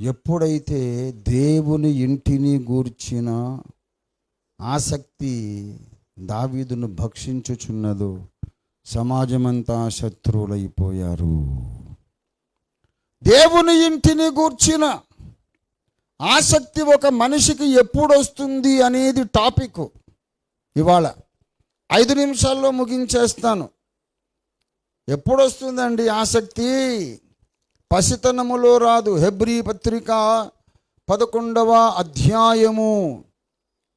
ఎప్పుడైతే దేవుని ఇంటిని గూర్చిన ఆసక్తి దావీదును భక్షించుచున్నదో సమాజమంతా శత్రువులైపోయారు. దేవుని ఇంటిని గూర్చిన ఆసక్తి ఒక మనిషికి ఎప్పుడొస్తుంది అనేది టాపిక్. ఇవాళ ఐదు నిమిషాల్లో ముగించేస్తాను. ఎప్పుడొస్తుందండి ఆసక్తి? పసితనములో రాదు. హెబ్రీ పత్రిక పదకొండవ అధ్యాయము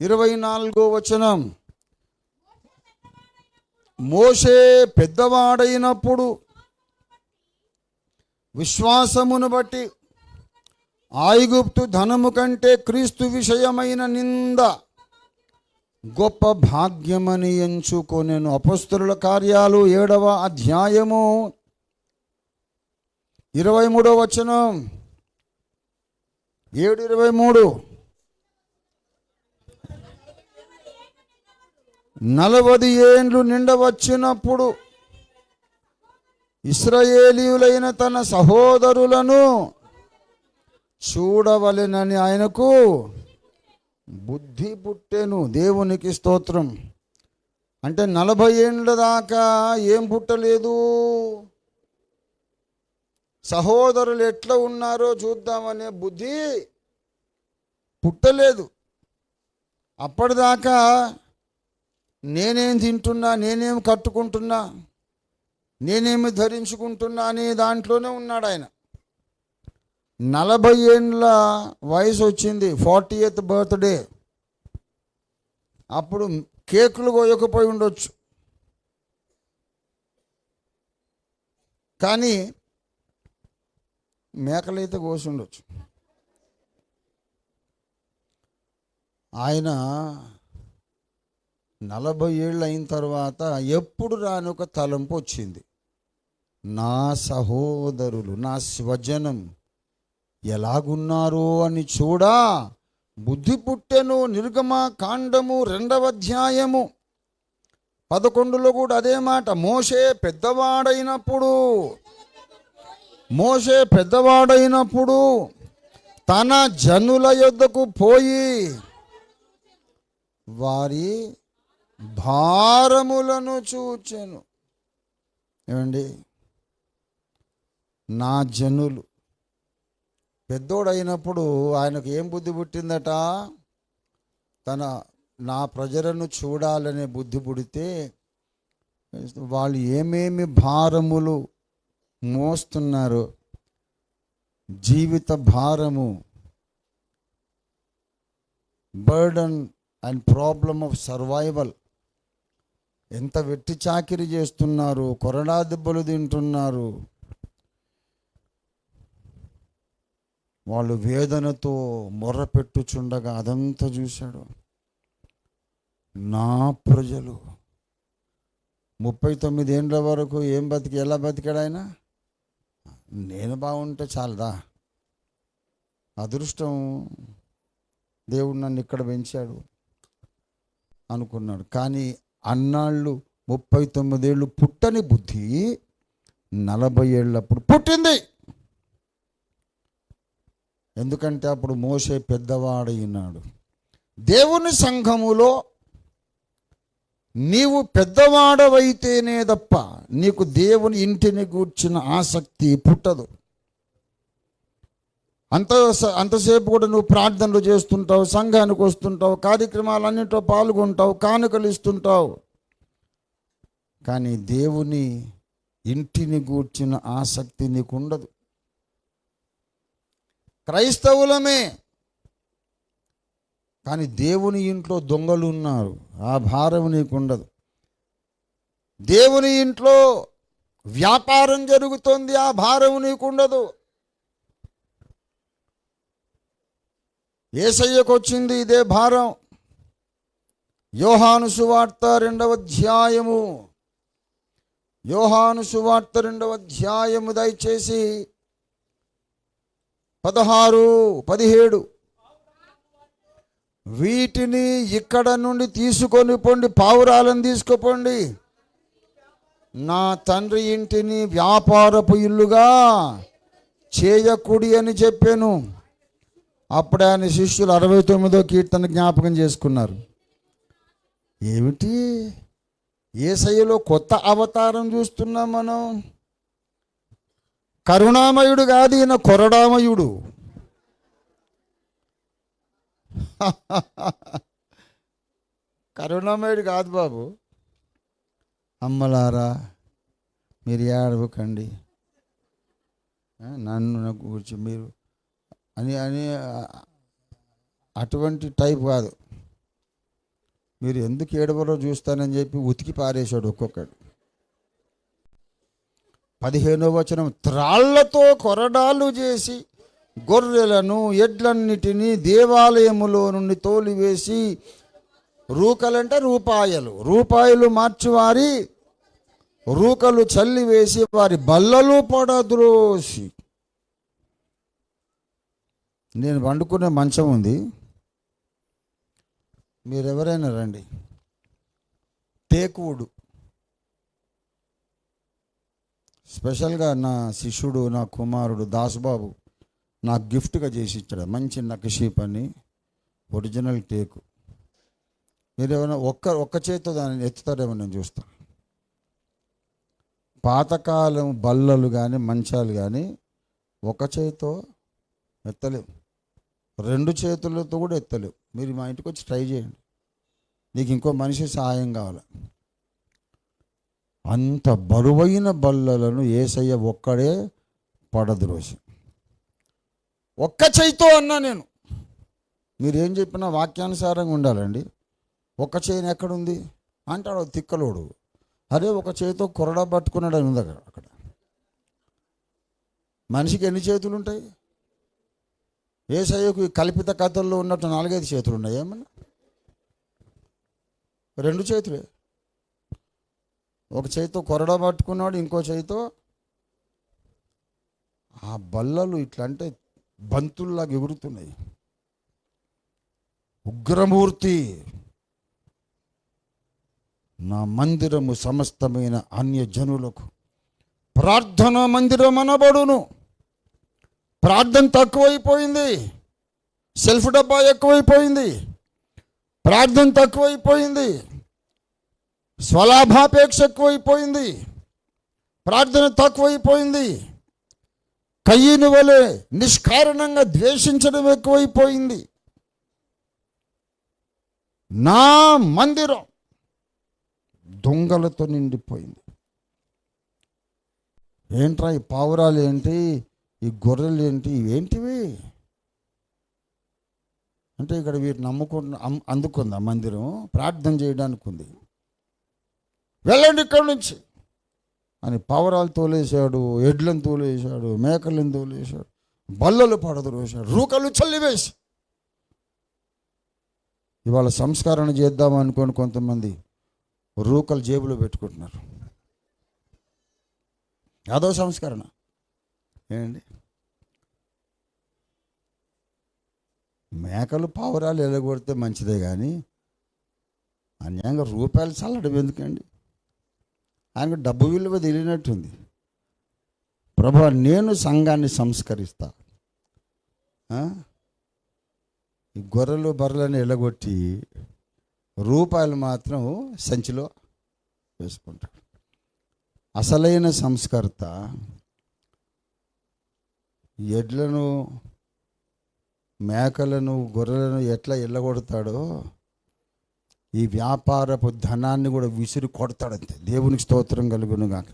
ఇరవై నాలుగో వచనం. మోషే పెద్దవాడైనప్పుడు విశ్వాసమును బట్టి ఆయుగుప్తు ధనము కంటే క్రీస్తు విషయమైన నింద గొప్ప భాగ్యమని ఎంచుకొనెను. అపస్తుల కార్యాలు ఏడవ అధ్యాయము ఇరవై మూడో వచనం. ఏడు ఇరవై మూడు. నలభై ఏండ్లు నిండవచ్చినప్పుడు ఇస్రాయేలీయులైన తన సహోదరులను చూడవలెనని ఆయనకు బుద్ధి పుట్టెను. దేవునికి స్తోత్రం. అంటే నలభై ఏండ్ల దాకా ఏం పుట్టలేదు. సహోదరులు ఎట్లా ఉన్నారో చూద్దామనే బుద్ధి పుట్టలేదు. అప్పటిదాకా నేనేం తింటున్నా నేనేం కట్టుకుంటున్నా నేనేమి ధరించుకుంటున్నా అనే దాంట్లోనే ఉన్నాడు ఆయన. నలభై ఏండ్ల వయసు వచ్చింది ఫార్టీ ఎయిత్ బర్త్డే. అప్పుడు కేకులు కోయకపోయి ఉండొచ్చు. కానీ మేకలైతే కోసి ఉండొచ్చు ఆయన నలభై ఏళ్ళు అయిన తర్వాత ఎప్పుడు రాని ఒక తలంపు వచ్చింది. నా సహోదరులు నా స్వజనం ఎలాగున్నారో అని చూడా బుద్ధి పుట్టెను నిర్గమ కాండము రెండవ అధ్యాయము. పదకొండులో కూడా అదే మాట మోషే పెద్దవాడైనప్పుడు మోసే పెద్దవాడైనప్పుడు తన జనుల యొద్దకు పోయి వారి భారములను చూచెను. ఏమండి? నా జనులు. పెద్దోడైనప్పుడు ఆయనకు ఏం బుద్ధి పుట్టిందట? తన నా ప్రజలను చూడాలనే బుద్ధి పుడితే వాళ్ళు ఏమేమి భారములు మోస్తున్నారు. జీవిత భారము burden and problem of survival ఎంత వెట్టి చాకిరి చేస్తున్నారు కొరడా దెబ్బలు తింటున్నారు. వాళ్ళు వేదనతో మొర్ర పెట్టుచుండగా అదంతా చూశాడు. నా ప్రజలు. ముప్పై తొమ్మిది ఏండ్ల వరకు ఏం బతికి ఎలా బతికాడు ఆయన? నేను బాగుంటే చాలదా? అదృష్టం దేవుడు నన్ను ఇక్కడ పెంచాడు అనుకున్నాడు. కానీ అన్నాళ్ళు ముప్పై తొమ్మిదేళ్ళు పుట్టని బుద్ధి నలభై ఏళ్ళప్పుడు పుట్టింది. ఎందుకంటే అప్పుడు మోసే పెద్దవాడై దేవుని సంఘములో నీవు పెద్దవాడవైతేనే తప్ప నీకు దేవుని ఇంటిని గూర్చిన ఆసక్తి పుట్టదు. అంత అంతసేపు కూడా నువ్వు ప్రార్థనలు చేస్తుంటావు సంఘానికి వస్తుంటావు కార్యక్రమాలన్నింటిలో పాల్గొంటావు కానుకలు ఇస్తుంటావు. కానీ దేవుని ఇంటిని గూర్చిన ఆసక్తి నీకు ఉండదు క్రైస్తవులమే కానీ దేవుని ఇంట్లో దొంగలు ఉన్నారు. ఆ భారం నీకు ఉండదు. దేవుని ఇంట్లో వ్యాపారం జరుగుతుంది. ఆ భారం నీకు ఉండదు. ఏసయ్యకు వచ్చింది ఇదే భారం. యోహాను సువార్త రెండవ అధ్యాయము. యోహాను సువార్త రెండవ అధ్యాయము దయచేసి పదహారు పదిహేడు. వీటిని ఇక్కడ నుండి తీసుకొని పోండి పావురాలను తీసుకుపోండి. నా తండ్రి ఇంటిని వ్యాపారపు ఇల్లుగా చేయకుడి అని చెప్పాను. అప్పుడే ఆయన శిష్యులు అరవై తొమ్మిదో కీర్తన జ్ఞాపకం చేసుకున్నారు. ఏమిటి? ఏసయ్యలో కొత్త అవతారం చూస్తున్నాం మనం. కరుణామయుడు కాదు ఈయన కొరడామయుడు. కరుణామయుడు కాదు బాబు. అమ్మలారా మీరు ఏడవకండి. నన్ను నాకు గురించి మీరు అని అని అటువంటి టైప్ కాదు. మీరు ఎందుకు ఏడవరో చూస్తానని చెప్పి ఉతికి పారేశాడు ఒక్కొక్కడు. పదిహేనో వచనం త్రాళ్ళతో కొరడాలు చేసి గొర్రెలను ఎడ్లన్నిటినీ దేవాలయములో నుండి తోలివేసి రూకలంటే రూపాయలు. రూపాయలు మార్చివారి రూకలు చల్లివేసి వారి బల్లలు పడద్రోసి. నేను వండుకునే మంచం ఉంది. మీరు ఎవరైనా రండి. టేకువుడు. స్పెషల్గా నా శిష్యుడు నా కుమారుడు దాసుబాబు. నాకు గిఫ్ట్గా చేసి ఇచ్చాడు. మంచి నకషీప్ అని ఒరిజినల్ టేకు. మీరు ఏమైనా ఒక్క ఒక్క చేతితో దాన్ని ఎత్తుతారేమో నేను చూస్తాను పాతకాలం బల్లలు కానీ మంచాలు కానీ ఒక చేతితో ఎత్తలేవు. రెండు చేతులతో కూడా ఎత్తలేవు. మీరు మా ఇంటికి వచ్చి ట్రై చేయండి. నీకు ఇంకో మనిషి సహాయం కావాలి. అంత బరువైన బల్లలను ఏసయ్య ఒక్కడే పడదు రోజు ఒక్క చేయితో అన్నా నేను. మీరు ఏం చెప్పినా వాక్యానుసారంగా ఉండాలండి. ఒక్క చేయిని ఎక్కడుంది? అంటాడు తిక్కలోడు. అరే ఒక చేతితో కొరడా పట్టుకున్నాడు అని ఉంది అక్కడ. అక్కడ మనిషికి ఎన్ని చేతులు ఉంటాయి ఏసయ్యకు ఈ కల్పిత కథల్లో ఉన్నట్టు నాలుగైదు చేతులు ఉన్నాయి ఏమన్నా? రెండు చేతులే. ఒక చేతితో కొరడా పట్టుకున్నాడు ఇంకో చేతితో ఆ బల్లలు ఇట్లా అంటే బంతుల్లాగా ఎగురుతున్నాయి. ఉగ్రమూర్తి నా మందిరము సమస్తమైన అన్య జనులకు ప్రార్థన మందిరం అనబడును. ప్రార్థన తక్కువైపోయింది. సెల్ఫ్ డబ్బా ఎక్కువైపోయింది. ప్రార్థన తక్కువైపోయింది. స్వలాభాపేక్ష ఎక్కువైపోయింది. ప్రార్థన తక్కువైపోయింది. కయ్యను వలె నిష్కారణంగా ద్వేషించడం ఎక్కువైపోయింది. నా మందిరం దొంగలతో నిండిపోయింది. ఏంట్రా ఈ పావురాలు ఏంటి? ఈ గొర్రెలు ఏంటి? ఇవేంటివి? అంటే ఇక్కడ వీరు నమ్ముకున్న అందుకుందా అందుకుంది ఆ మందిరం? ప్రార్థన చేయడానికి ఉంది వెళ్ళండి ఇక్కడి నుంచి. అని పావురాలు తోలేశాడు ఎడ్లను తోలేశాడు మేకలను తోలేశాడు బల్లలు పడదరోశాడు రూకలు చల్లివేసి. ఇవాళ సంస్కరణ చేద్దాం అనుకోని కొంతమంది రూకలు జేబులో పెట్టుకుంటున్నారు. అదో సంస్కరణ. ఏంటి? మేకలు పావురాలు ఎలగొడితే మంచిదే కానీ అన్యాయంగా రూపాయలు చల్లడం ఎందుకండి? ఆయనకు డబ్బు విలువ తెలియనట్టుంది. ప్రభా నేను సంఘాన్ని సంస్కరిస్తా. ఈ గొర్రెలు బర్రెలను ఎలగొట్టి రూపాయలు మాత్రం సంచిలో వేసుకుంటాడు. అసలైన సంస్కర్త ఎడ్లను మేకలను గొర్రెలను ఎట్లా ఎల్లగొడతాడో ఈ వ్యాపారపు ధనాన్ని కూడా విసిరి కొడతాడంతే. దేవునికి స్తోత్రం కలుగును గాక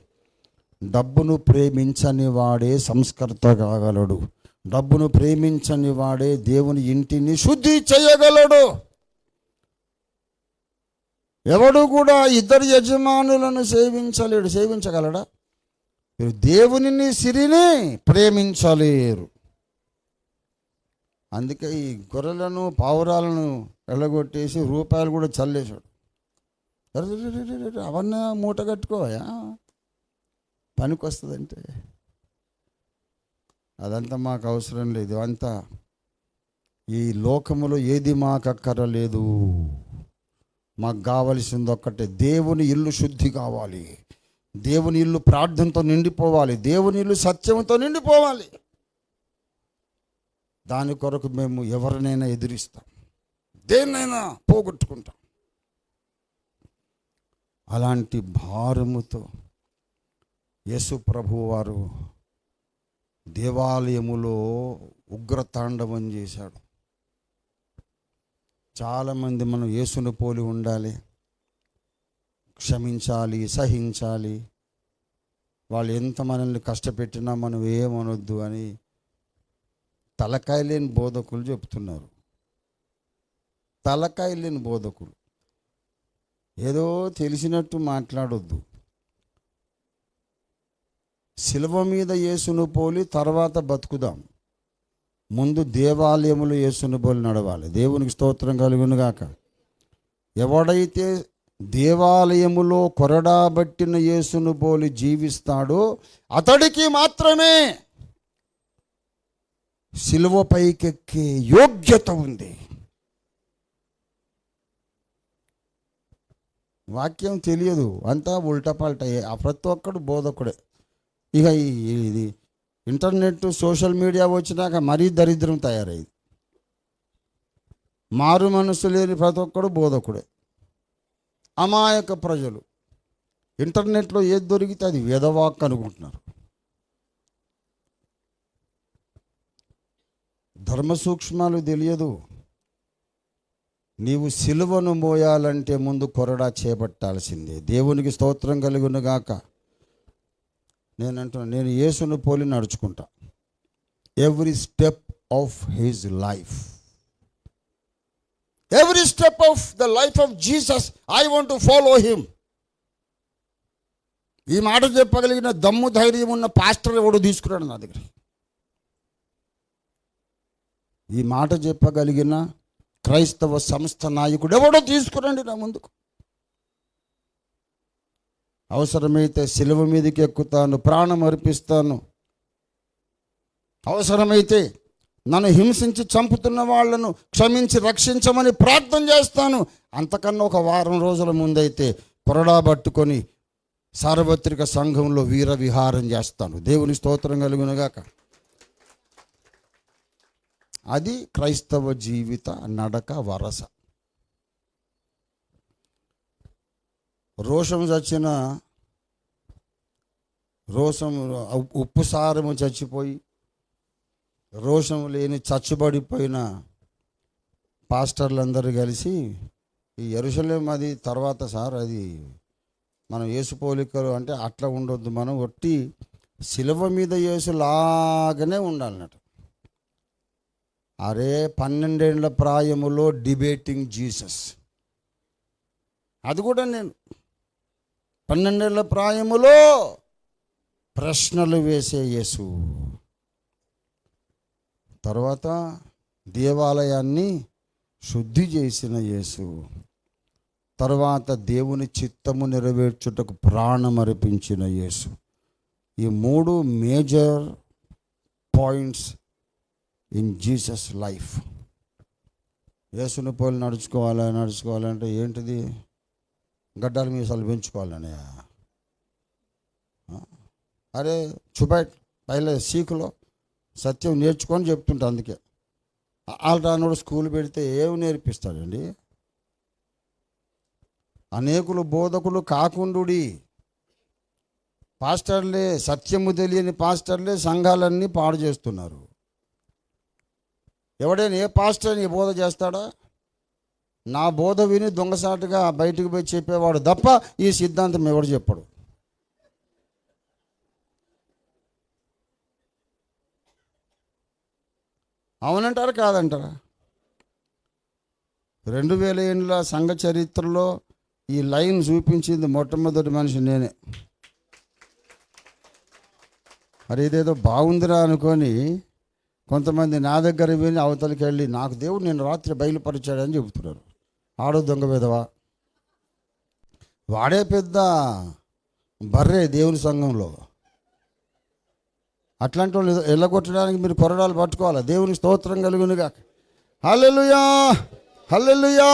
డబ్బును ప్రేమించని వాడే సంస్కర్త కాగలడు. డబ్బును ప్రేమించని వాడే దేవుని ఇంటిని శుద్ధి చేయగలడు. ఎవడు కూడా ఇద్దరు యజమానులను సేవించలేడు. సేవించగలడా? మీరు దేవునిని సిరిని ప్రేమించలేరు. అందుకే ఈ గొర్రెలను పావురాలను వెళ్ళగొట్టేసి రూపాయలు కూడా చల్లేశాడు. అవన్నీ మూట కట్టుకోయా పనికి వస్తుందంటే అదంతా మాకు అవసరం లేదు. అంతా ఈ లోకములో ఏది మాకు అక్కరలేదు మాకు కావలసింది ఒక్కటే. దేవుని ఇల్లు శుద్ధి కావాలి. దేవుని ఇల్లు ప్రార్థనతో నిండిపోవాలి. దేవుని ఇల్లు సత్యంతో నిండిపోవాలి. దాని కొరకు మేము ఎవరినైనా ఎదిరిస్తాం. దేన్నైనా పోగొట్టుకుంటాం. అలాంటి భారముతో యేసు ప్రభు వారు దేవాలయములో ఉగ్రతాండవం చేశాడు. చాలామంది మనం యేసును పోలి ఉండాలి. క్షమించాలి సహించాలి. వాళ్ళు ఎంత మనల్ని కష్టపెట్టినా మనం ఏమనొద్దు అని తలకాయ లేని బోధకులు చెప్తున్నారు. తలకాయ లేని బోధకులు. ఏదో తెలిసినట్టు మాట్లాడొద్దు. శిల్వ మీద యేసును పోలి తర్వాత బతుకుదాం. ముందు దేవాలయములు యేసును పోలి నడవాలి. దేవునికి స్తోత్రం కలుగునుగాక. ఎవడైతే దేవాలయములో కొరడాబట్టిన యేసును పోలి జీవిస్తాడో అతడికి మాత్రమే సిలువ పైకెక్కే యోగ్యత ఉంది. వాక్యం తెలియదు. అంతా ఉల్టపల్ట ఆ ప్రతి ఒక్కడు బోధకుడే. ఇక ఇది ఇంటర్నెట్ సోషల్ మీడియా వచ్చినాక మరీ దరిద్రం తయారైంది. మారు మనసు లేని ప్రతి ఒక్కడు బోధకుడే. అమాయక ప్రజలు. ఇంటర్నెట్లో ఏది దొరికితే అది వేదవాక్ అనుకుంటున్నారు. ధర్మ సూక్ష్మాలు తెలియదు. నీవు సిలువను మోయాలంటే ముందు కొరడా చేపట్టాల్సిందే. దేవునికి స్తోత్రం కలుగునుగాక నేను అంటున్నాను నేను యేసును పోలి నడుచుకుంటా. Every step of his life every step of the life of Jesus I want to follow him ఈ మాట చెప్పగలిగిన దమ్ము ధైర్యం ఉన్న పాస్టర్ ఎవడు తీసుకున్నాడు నా దగ్గర ఈ మాట చెప్పగలిగిన క్రైస్తవ సంస్థ నాయకుడు ఎవడో తీసుకురండి నా ముందుకు. అవసరమైతే సిలువ మీదకి ఎక్కుతాను ప్రాణం అర్పిస్తాను. అవసరమైతే నన్ను హింసించి చంపుతున్న వాళ్ళను క్షమించి రక్షించమని ప్రార్థన చేస్తాను. అంతకన్నా ఒక వారం రోజుల ముందైతే కొరడా పట్టుకొని సార్వత్రిక సంఘంలో వీర విహారం చేస్తాను. దేవుని స్తోత్రం కలుగునుగాక అది క్రైస్తవ జీవిత నడక వరస. రోషం చచ్చిన రోషం ఉప్పు సారము చచ్చిపోయి రోషం లేని చచ్చుబడిపోయిన పాస్టర్లందరూ కలిసి ఈ ఎరుసలేం అది తర్వాత సార్ అది మనం యేసు పోలికలు అంటే అట్లా ఉండొద్దు. మనం ఒట్టి శిలువ మీద యేసులాగానే ఉండాలన్నట్టు. అరే పన్నెండేళ్ళ ప్రాయములో డిబేటింగ్ జీసస్ అది కూడా నేను. పన్నెండేళ్ళ ప్రాయములో ప్రశ్నలు వేసే యేసు. తర్వాత దేవాలయాన్ని శుద్ధి చేసిన యేసు. తర్వాత దేవుని చిత్తము నెరవేర్చుటకు ప్రాణం అర్పించిన యేసు. ఈ మూడు major points in Jesus life యేసుని పోలి నడుచుకోవాలా నడుచుకోవాలంటే ఏంటిది? గడ్డాల మీసాలు పెంచుకోవాలని. అరే చుబైట్ పైలే సీకులో సత్యం నేర్చుకొని చెప్తుంటా అందుకే. ఆల్రానోడు స్కూల్ పెడితే ఏమి నేర్పిస్తాడండి? అనేకులు బోధకులు కాకుండుడి. పాస్టర్లే సత్యము తెలియని పాస్టర్లే సంఘాలన్నీ పాడు చేస్తున్నారు. ఎవడైనా ఏ పాస్టర్ నీ బోధ చేస్తాడా? నా బోధ విని దొంగసాటుగా బయటకు పోయి చెప్పేవాడు తప్ప ఈ సిద్ధాంతం ఎవడు చెప్పడు. అవునంటారా కాదంటారా? రెండు వేల ఏళ్ళ సంఘ చరిత్రలో ఈ లైన్ చూపించింది మొట్టమొదటి మనిషి నేనే. మరి ఇదేదో బాగుందిరా అనుకొని కొంతమంది నా దగ్గర విని అవతలికి వెళ్ళి నాకు దేవుడు నేను రాత్రి బయలుపరిచాడని చెబుతున్నారు. ఆడో దొంగ విధవా వాడే పెద్ద బర్రే దేవుని సంఘంలో. అట్లాంటి వాళ్ళు ఎల్లగొట్టడానికి మీరు కొరడాలు పట్టుకోవాలి? దేవుని స్తోత్రం కలుగునుగా హల్లెలుయా! హల్లెలుయా!